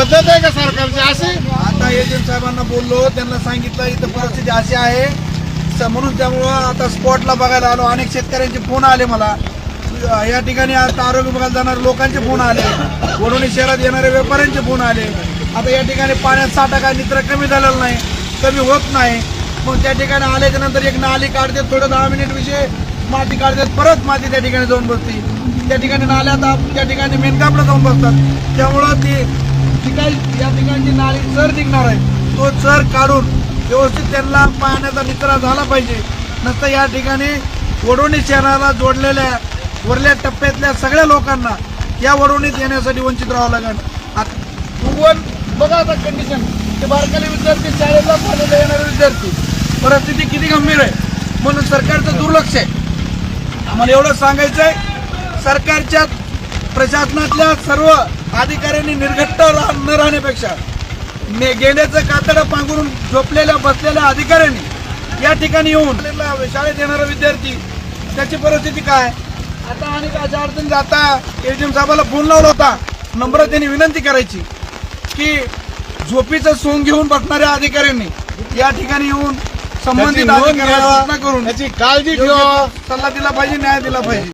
पद्धत आहे का सरकारची? अशी? आता एजंट साहेबांना बोललो त्यांना सांगितलं इथं परिस्थिती अशी आहे. स- म्हणून त्यामुळं आता स्पॉटला बघायला आलो. अनेक शेतकऱ्यांचे फोन आले मला. या ठिकाणी आता आरोग्य बघायला जाणारे लोकांचे फोन आले. वडोणी शहरात येणाऱ्या व्यापाऱ्यांचे फोन आले. आता या ठिकाणी पाण्यात साठा काय नित्र कमी झालेला नाही कमी होत नाही. मग त्या ठिकाणी आल्याच्यानंतर एक नाली काढते थोडं दहा मिनिट विषय माती काढतात परत माती त्या ठिकाणी जाऊन बसते. त्या ठिकाणी नाल्यात आप- त्या ठिकाणी मेनकापला जाऊन बसतात. त्यामुळं ती जी काही या ठिकाणची नाली चर निघणार आहे तो चर काढून व्यवस्थित त्यांना पाण्याचा निचरा झाला पाहिजे. नसतं या ठिकाणी वडोणी शहराला जोडलेल्या वरल्या टप्प्यातल्या सगळ्या लोकांना या वडोणीत येण्यासाठी वंचित राहावं लागेल. आता उगवण बघा आता कंडिशन ते बारकाली विद्यार्थी शाळेला कॉलेजला येणारे विद्यार्थी. परिस्थिती किती गंभीर आहे? म्हणून सरकारचं दुर्लक्ष आहे. आम्हाला एवढं सांगायचं आहे सरकारच्या प्रशासनातल्या सर्व अधिकाऱ्यांनी निर्घट्ट राह- न राहण्यापेक्षा ने गेल्याचं कातडं पांघरून झोपलेल्या बसलेल्या अधिकाऱ्यांनी या ठिकाणी येऊन शाळेत येणारा विद्यार्थी त्याची परिस्थिती काय? आता आणि अशा अडचण जाता. एजीएम साहेबाला फोन लावला होता. नम्र त्यांनी विनंती करायची की झोपीचं सोंग घेऊन बसणाऱ्या अधिकाऱ्यांनी या ठिकाणी येऊन संबंधित करून त्याची काळजी ठेवा सल्ला दिला पाहिजे न्याय दिला पाहिजे.